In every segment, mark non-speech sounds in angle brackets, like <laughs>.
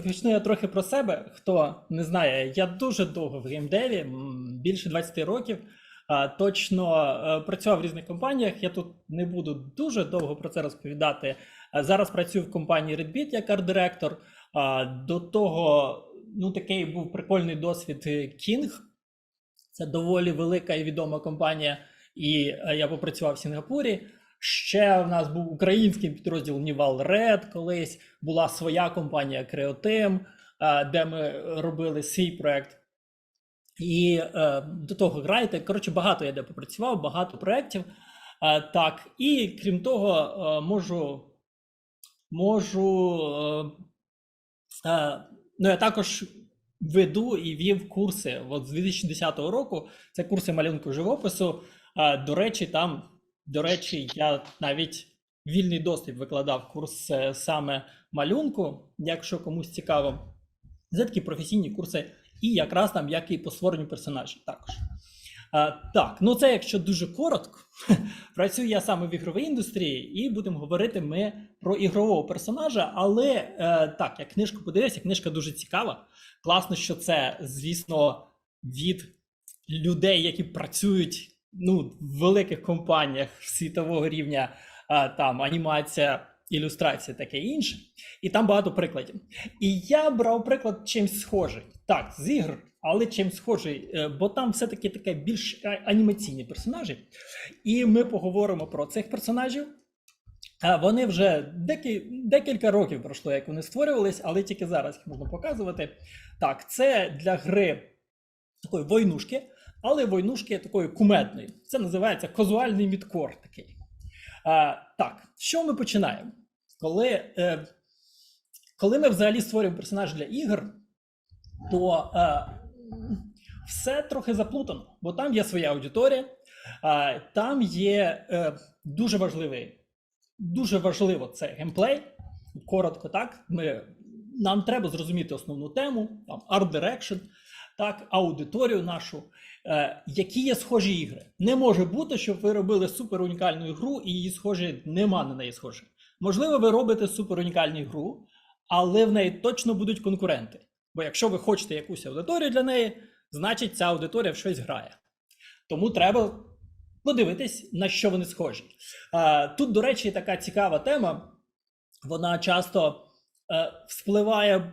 Почну я трохи про себе. Хто не знає, я дуже довго в геймдеві, більше 20 років. Точно е, працював в різних компаніях. Я тут не буду дуже довго про це розповідати. Зараз працюю в компанії Redbit як арт-директор. До того, ну такий був прикольний досвід е, King. Це доволі велика і відома компанія, і е, я попрацював в Сінгапурі. Ще в нас був український підрозділ Nival Red колись, була своя компанія Creotem, е, де ми робили свій проект. І е, до того грайте. Коротше, багато я де попрацював, багато проєктів. Е, так, і крім того, можу, можу ну, я також веду і вів курси. От з 2010 року це курси малюнку живопису. До речі, там, до речі, я навіть вільний доступ викладав курс е, саме малюнку, якщо комусь цікаво. Це такі професійні курси, і якраз там як і по створенню персонажів також. А, так, ну це якщо дуже коротко. <laughs> Працюю я саме в ігровій індустрії, і будемо говорити ми про ігрового персонажа. Але е, так, я книжку подивився, книжка дуже цікава. Класно, що це, звісно, від людей, які працюють ну, в великих компаніях світового рівня, там анімація, ілюстрація, таке інше. І там багато прикладів. І я брав приклад чимсь схожий. Так, з ігр, але чимсь схожий, е, бо там все-таки таке більш анімаційні персонажі. І ми поговоримо про цих персонажів. Вони вже декі, декілька років пройшло, як вони створювались, але тільки зараз їх можна показувати. Так, це для гри такої войнушки, але войнушки такої кумедної. Це називається казуальний мідкор такий. А, так, що ми починаємо? Коли, е, коли ми взагалі створюємо персонаж для ігор, то е, все трохи заплутано, бо там є своя аудиторія, е, там є е, дуже важливий, дуже важливо це геймплей. Коротко, так. Ми, нам треба зрозуміти основну тему, там Art Direction, так, аудиторію нашу, які є схожі ігри. Не може бути, щоб ви робили супер унікальну ігру і її схожі, нема на неї схожих. Можливо, ви робите супер унікальну гру, але в неї точно будуть конкуренти. Бо якщо ви хочете якусь аудиторію для неї, значить ця аудиторія в щось грає. Тому треба подивитись, на що вони схожі. Тут, до речі, така цікава тема. Вона часто е, вспливає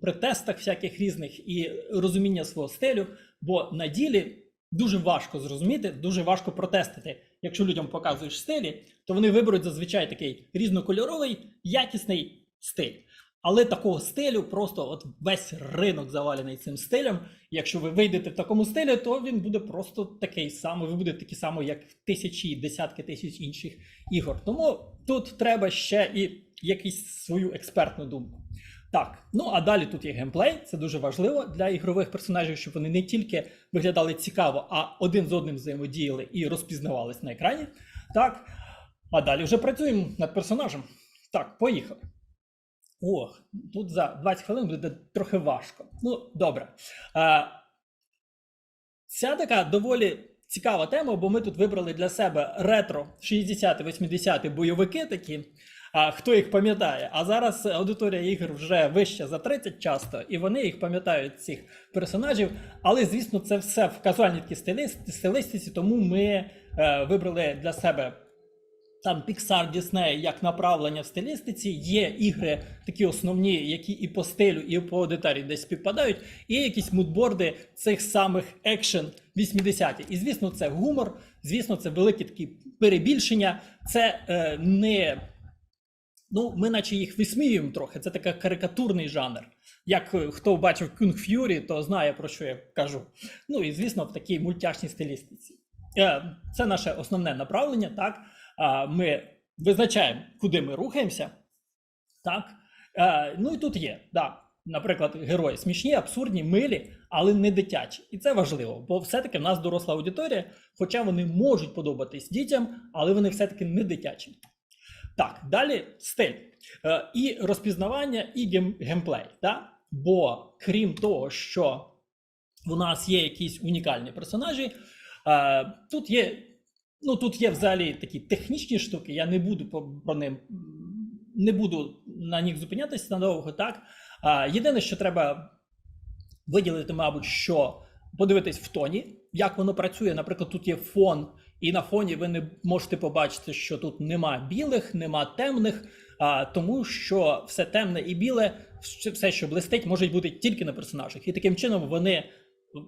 при тестах всяких різних і розуміння свого стилю, бо на ділі дуже важко зрозуміти, дуже важко протестити. Якщо людям показуєш стилі, то вони виберуть зазвичай такий різнокольоровий, якісний стиль. Але такого стилю просто от весь ринок завалений цим стилем. Якщо ви вийдете в такому стилі, то він буде просто такий самий. Ви будете такі самі, як тисячі, десятки тисяч інших ігор. Тому тут треба ще і якусь свою експертну думку. Так, ну а далі тут є геймплей. Це дуже важливо для ігрових персонажів, щоб вони не тільки виглядали цікаво, а один з одним взаємодіяли і розпізнавались на екрані. Так. А далі вже працюємо над персонажем. Так, поїхали. Ох, тут за 20 хвилин буде трохи важко. Ну, добре. Е, Ця така доволі цікава тема, бо ми тут вибрали для себе ретро 60-80-ті бойовики такі. Хто їх пам'ятає? А зараз аудиторія ігор вже вища за 30 часто, і вони їх пам'ятають цих персонажів. Але звісно, це все в казуальній такій стилістиці, тому ми е, вибрали для себе там Pixar, Disney як направлення в стилістиці. Є ігри такі основні, які і по стилю, і по аудиторії десь співпадають. І є якісь мудборди цих самих екшен 80-ті. І звісно, це гумор, звісно, це великі такі перебільшення. Це е, не. Ну, ми наче їх висміюємо трохи. Це такий карикатурний жанр. Як е, хто бачив Kung Fury, то знає про що я кажу. Ну і звісно, в такій мультяшній стилістиці. Е, Це наше основне направлення. Так, ми визначаємо, куди ми рухаємося. Так, Е, ну і тут є, да, наприклад, герої смішні, абсурдні, милі, але не дитячі. І це важливо, бо все-таки в нас доросла аудиторія, хоча вони можуть подобатись дітям, але вони все-таки не дитячі. Так, далі стиль е, і розпізнавання, і гейм, геймплей. Да? Бо крім того, що у нас є якісь унікальні персонажі, е, тут є. Ну, тут є взагалі такі технічні штуки, я не буду про ним не буду на них зупинятися надовго, так. А, єдине, що треба виділити, мабуть, що подивитись в тоні, як воно працює. Наприклад, тут є фон, і на фоні ви не можете побачити, що тут нема білих, нема темних, а, тому що все темне і біле, все, що блистить, може бути тільки на персонажах. І таким чином вони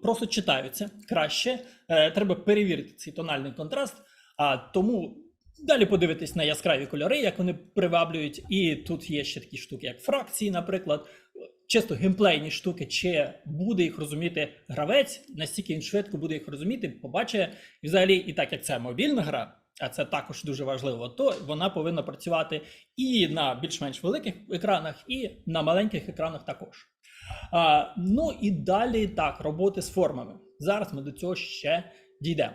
просто читаються краще. Е, треба перевірити цей тональний контраст. А тому далі подивитись на яскраві кольори, як вони приваблюють. І тут є ще такі штуки, як фракції, наприклад, чисто геймплейні штуки, чи буде їх розуміти гравець, настільки він швидко буде їх розуміти, побачить. Взагалі, і так як це мобільна гра, а це також дуже важливо, то вона повинна працювати і на більш-менш великих екранах, і на маленьких екранах також. А, ну і далі так, роботи з формами. Зараз ми до цього ще дійдемо.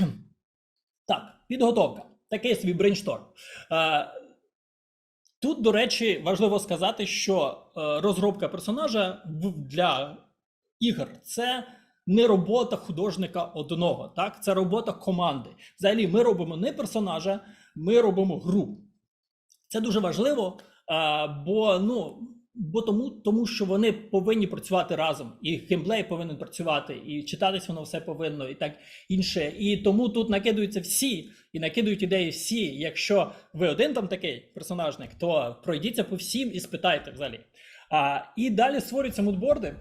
<clears throat> Так, підготовка. Такий собі брейншторм. А, тут, до речі, важливо сказати, що е, розробка персонажа для ігор це не робота художника одного, так? Це робота команди. Взагалі, ми робимо не персонажа, ми робимо гру. Це дуже важливо, бо ну. Бо тому, тому що вони повинні працювати разом, і геймплей повинен працювати, і читатись воно все повинно, і так інше. І тому тут накидаються всі, і накидують ідеї всі. Якщо ви один там такий персонажник, то пройдіться по всім і спитайте взагалі. А, і далі створюються мудборди.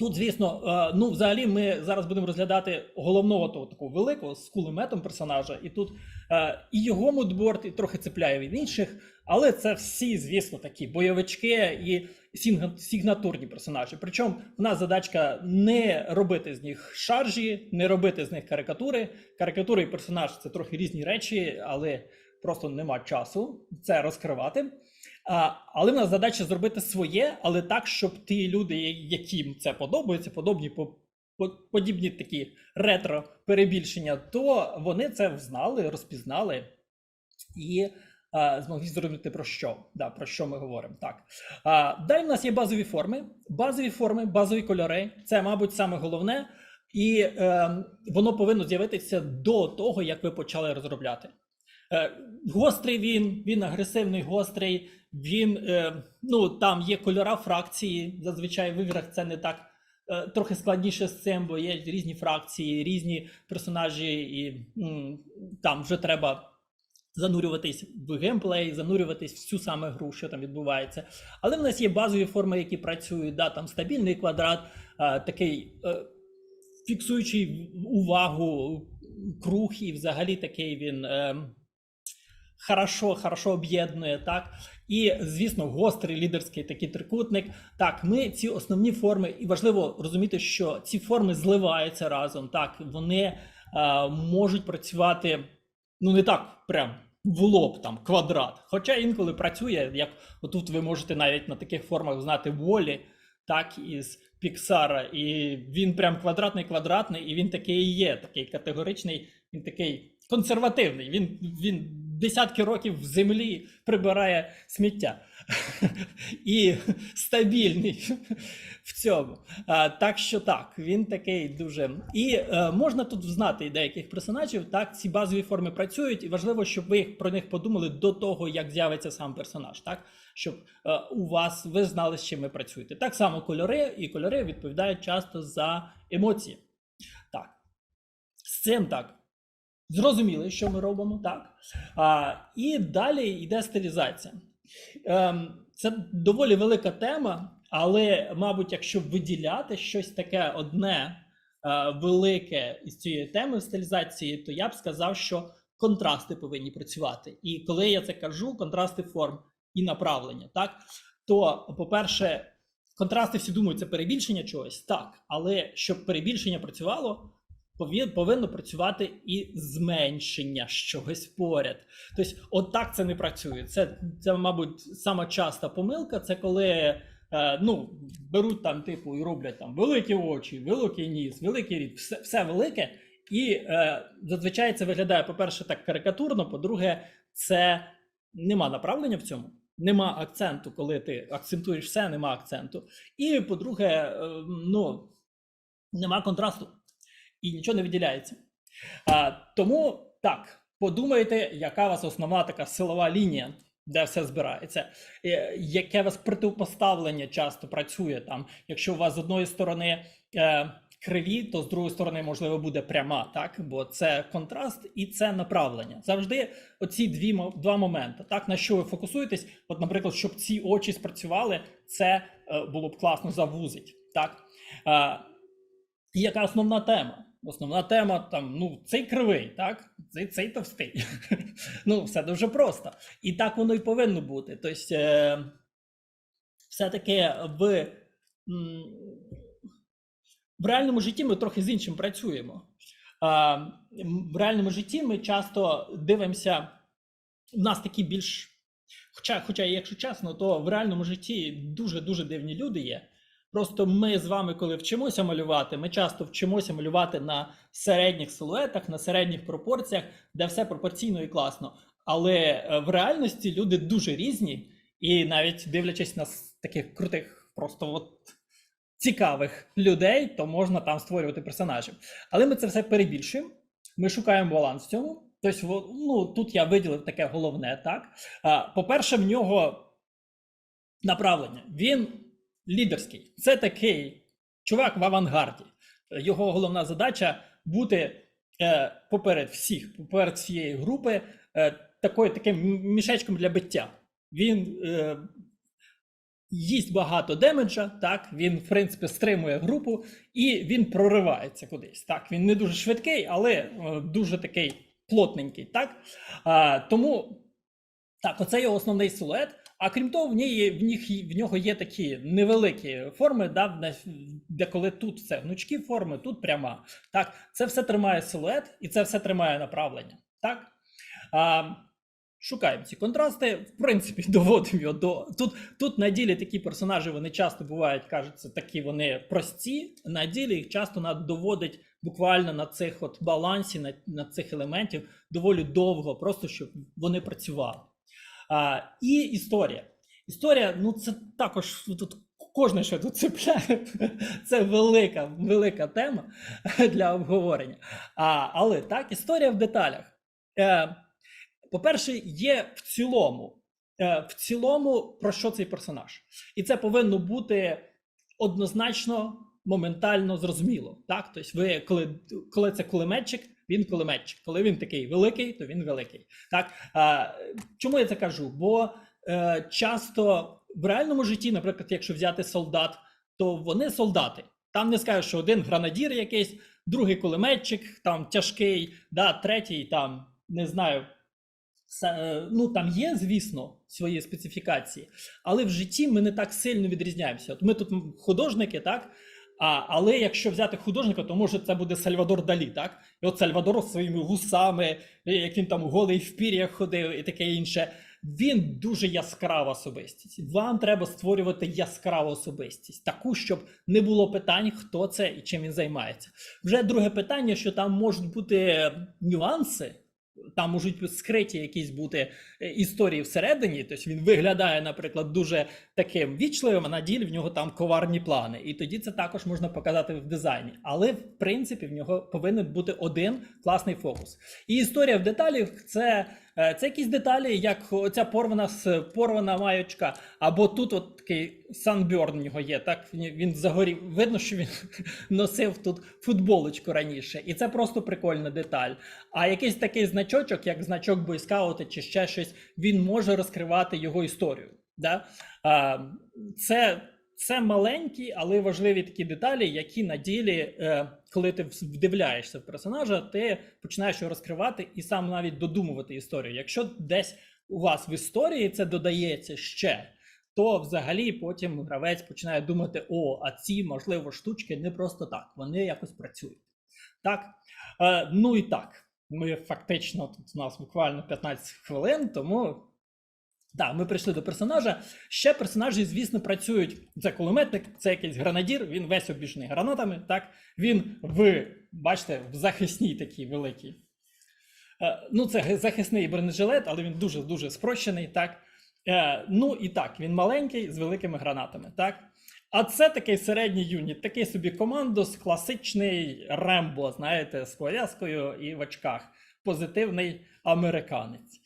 Тут, звісно, е, ну взагалі ми зараз будемо розглядати головного того такого великого з кулеметом персонажа, і тут е, і його мудборд і трохи цепляє від інших, але це всі, звісно, такі бойовички і сігна- сигнатурні персонажі. Причому в нас задачка не робити з них шаржі, не робити з них карикатури. Карикатури і персонаж це трохи різні речі, але просто нема часу це розкривати. А, але в нас задача зробити своє, але так, щоб ті люди, яким це подобається, подобні по, по, подібні такі ретро перебільшення, то вони це взнали, розпізнали і змогли зрозуміти про що. Да, про що ми говоримо. Так. А, далі в нас є базові форми. Базові форми, базові кольори це, мабуть, саме головне, і е, воно повинно з'явитися до того, як ви почали розробляти. Е, Гострий він, він агресивний, гострий. Він е, ну там є кольора фракції. Зазвичай в іграх це не так е, трохи складніше з цим, бо є різні фракції, різні персонажі, і там вже треба занурюватись в геймплей, занурюватись в цю саме гру, що там відбувається. Але в нас є базові форми, які працюють. Да, там стабільний квадрат, такий е, фіксуючий увагу круг, і взагалі такий він. Е, хорошо, хорошо об'єднує, так. І, звісно, гострий лідерський такий трикутник. Так, ми ці основні форми, і важливо розуміти, що ці форми зливаються разом. Так, вони е, можуть працювати, ну не так, прям в лоб, там, квадрат. Хоча інколи працює, як отут ви можете навіть на таких формах знати волі, так, із Піксара. І він прям квадратний, квадратний, і він такий і є, такий категоричний, він такий консервативний. Він, він десятки років в землі прибирає сміття. І стабільний в цьому. Так що так, він такий дуже. І е, можна тут знати деяких персонажів. Так, ці базові форми працюють, і важливо, щоб ви про них подумали до того, як з'явиться сам персонаж. Так, щоб е, у вас ви знали, з чим ви працюєте. Так само кольори, і кольори відповідають часто за емоції. Так. З цим так. Зрозуміли, що ми робимо, так. А, і далі йде стилізація. Ем, це доволі велика тема, але, мабуть, якщо виділяти щось таке одне е, велике із цієї теми стилізації, то я б сказав, що контрасти повинні працювати. І коли я це кажу, контрасти форм і направлення, так то, по-перше, контрасти всі думають, це перебільшення чогось, так, але щоб перебільшення працювало, повинно працювати і зменшення чогось поряд. Тобто, от так це не працює. Це, це мабуть, сама часта помилка. Це коли е, ну, беруть там, типу, і роблять там великі очі, великий ніс, великий рід, все, все велике. І е, зазвичай це виглядає, по-перше, так карикатурно, по-друге, це нема направлення в цьому. Нема акценту, коли ти акцентуєш все, нема акценту. І по-друге, е, ну, нема контрасту і нічого не виділяється. А, тому так, подумайте, яка у вас основна така силова лінія. де все збирається, Е, яке у вас протипоставлення часто працює там. Якщо у вас з одної сторони е, криві, то з другої сторони, можливо, буде пряма, так? Бо це контраст і це направлення. Завжди оці дві два моменти. Так, на що ви фокусуєтесь? От, наприклад, щоб ці очі спрацювали, це е, було б класно завузить. Так? Е, яка основна тема? Основна тема там, ну, цей кривий, так? Цей, цей товстий. <laughs> ну, все дуже просто. І так воно і повинно бути. Тобто, все-таки в, в реальному житті ми трохи з іншим працюємо. В реальному житті ми часто дивимося, в нас такі більш. Хоча, хоча, якщо чесно, то в реальному житті дуже-дуже дивні люди є. Просто ми з вами, коли вчимося малювати, ми часто вчимося малювати на середніх силуетах, на середніх пропорціях, де все пропорційно і класно. Але е, в реальності люди дуже різні, і навіть дивлячись на таких крутих, просто от цікавих людей, то можна там створювати персонажів. Але ми це все перебільшуємо. Ми шукаємо баланс в цьому. Тобто, ну тут я виділив таке головне, так. По-перше, в нього направлення. Він лідерський. Це такий чувак в авангарді. Його головна задача бути е, поперед всіх, поперед всієї групи, е, такою таким мішечком для биття. Він е, їсть багато демеджа, так він, в принципі, стримує групу і він проривається кудись. Так, він не дуже швидкий, але е, дуже такий плотненький. Так? А, тому так, оце його основний силует. А крім того, в, неї, в, них, в нього є такі невеликі форми, да, де коли тут це гнучкі форми, тут пряма. Так, це все тримає силует і це все тримає направлення. Так? А, шукаємо ці контрасти, в принципі, <laughs> доводимо його до. Тут, тут на ділі такі персонажі вони часто бувають, кажуться, такі вони прості. На ділі їх часто надо доводить буквально на цих от балансі, на, на цих елементів доволі довго, просто щоб вони працювали. І історія. Історія, ну це також ну, тут кожне, що тут цепляє, <laughs> це велика, велика тема для обговорення. А, але так, історія в деталях. Е, по-перше, є в цілому. Е, в цілому, про що цей персонаж? І це повинно бути однозначно, моментально зрозуміло. Так, тобто, ви коли, коли це кулеметчик, він кулеметчик. Коли він такий великий, то він великий. Так, а, чому я це кажу? Бо е, часто в реальному житті, наприклад, якщо взяти солдат, то вони солдати. Там не скажеш, що один гранадір якийсь, другий кулеметчик, там тяжкий, да, третій там не знаю. Е, Ну там є, звісно, свої специфікації, але в житті ми не так сильно відрізняємося. От ми тут художники, так? А, але якщо взяти художника, то може це буде Сальвадор Далі, так? І от Сальвадор зі своїми вусами, як він там голий в пір'ях ходив і таке інше. Він дуже яскрава особистість. Вам треба створювати яскраву особистість, таку, щоб не було питань, хто це і чим він займається. Вже друге питання, що там можуть бути нюанси. Там можуть скриті якісь бути е, історії всередині. Тобто він виглядає, наприклад, дуже таким вічливим, а на ділі в нього там коварні плани. І тоді це також можна показати в дизайні. Але в принципі в нього повинен бути один класний фокус. І історія в деталях це, це якісь деталі, як оця порвана порвана маєчка, або тут от такий санбьорн в нього є. Так він загорів. Видно, що він <laughs> носив тут футболочку раніше, і це просто прикольна деталь. А якийсь такий значочок, як значок бойскаута чи ще щось, він може розкривати його історію. Да? А, це, це маленькі, але важливі такі деталі, які на ділі, е, коли ти вдивляєшся в персонажа, ти починаєш його розкривати і сам навіть додумувати історію. Якщо десь у вас в історії це додається ще. То взагалі потім гравець починає думати: о, а ці, можливо, штучки не просто так, вони якось працюють. Так, е, ну і так, ми фактично тут у нас буквально 15 хвилин, тому так, ми прийшли до персонажа. Ще персонажі, звісно, працюють. Це кулеметник, це якийсь гранадір, він весь обіжений гранатами. Так, він в, бачите, в захисній такій великій. Е, ну, це захисний бронежилет, але він дуже дуже спрощений. Так. Е, ну і так, він маленький з великими гранатами. Так. А це такий середній юніт, такий собі командос, класичний Рембо, знаєте, з пов'язкою і в очках. Позитивний американець.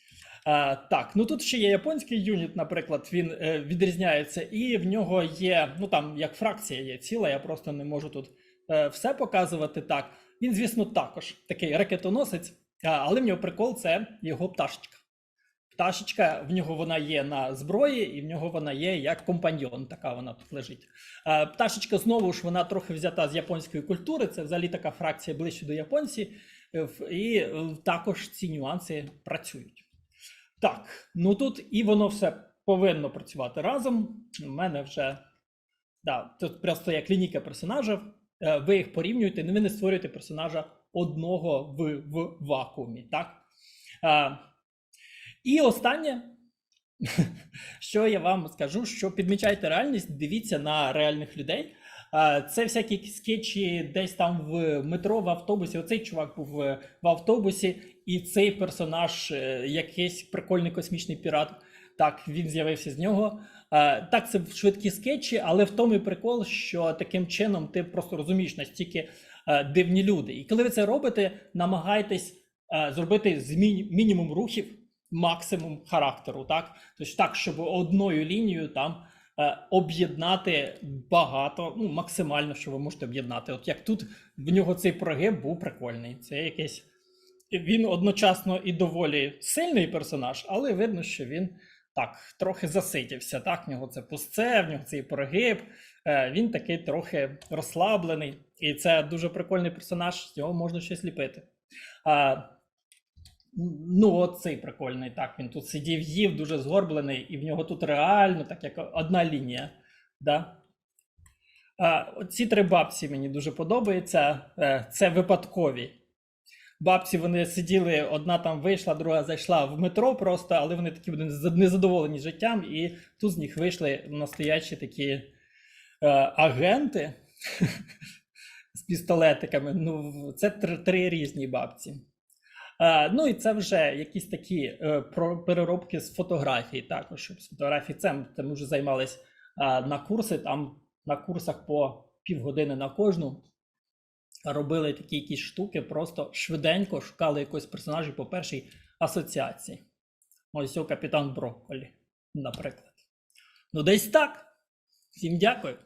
А, так, ну тут ще є японський юніт, наприклад, він е, відрізняється, і в нього є, ну там як фракція є ціла, я просто не можу тут е, все показувати так. Він, звісно, також такий ракетоносець, а, але в нього прикол це його пташечка. Пташечка, в нього вона є на зброї, і в нього вона є як компаньйон, така вона тут лежить. Е, пташечка знову ж вона трохи взята з японської культури, це взагалі така фракція ближче до японців, е, і е, також ці нюанси працюють. Так, ну тут і воно все повинно працювати разом. У мене вже да, тут просто як лінійка персонажів. Е, Ви їх порівнюєте, ви не створюєте персонажа одного в, в вакуумі. Так? Е, І останнє, <laughs> що я вам скажу, що підмічайте реальність, дивіться на реальних людей. Це всякі скетчі десь там в метро, в автобусі. Оцей чувак був е, в автобусі, і цей персонаж, е, якийсь прикольний космічний пірат. Так, він з'явився з нього. Так, це швидкі скетчі, але в тому і прикол, що таким чином ти просто розумієш настільки е, дивні люди. І коли ви це робите, намагайтесь зробити з мінімум рухів, максимум характеру. Так, тобто так, щоб одною лінією там об'єднати багато, ну максимально, що ви можете об'єднати. От як тут в нього цей прогиб був прикольний. Це якийсь він одночасно і доволі сильний персонаж, але видно, що він так трохи засидівся. Так, в нього це пусце, в нього цей прогиб. Е, він такий трохи розслаблений, і це дуже прикольний персонаж, з нього можна щось ліпити. Ну, от цей прикольний. Так, він тут сидів, їв, дуже згорблений, і в нього тут реально так як одна лінія. Да? А, ці три бабці мені дуже подобаються. Е, Це випадкові. Бабці вони сиділи, одна там вийшла, друга зайшла в метро просто, але вони такі були незадоволені життям, і тут з них вийшли настоящі такі е, агенти <laughs> з пістолетиками. Ну, це три, три різні бабці. Е, ну і це вже якісь такі е, переробки з фотографій також. щоб З фотографій це, ми вже займались е, на курси, там на курсах по півгодини на кожну. Робили такі якісь штуки, просто швиденько шукали якогось персонажа по першій асоціації. Ось о, капітан Брокколі, наприклад. Ну, десь так. Всім дякую.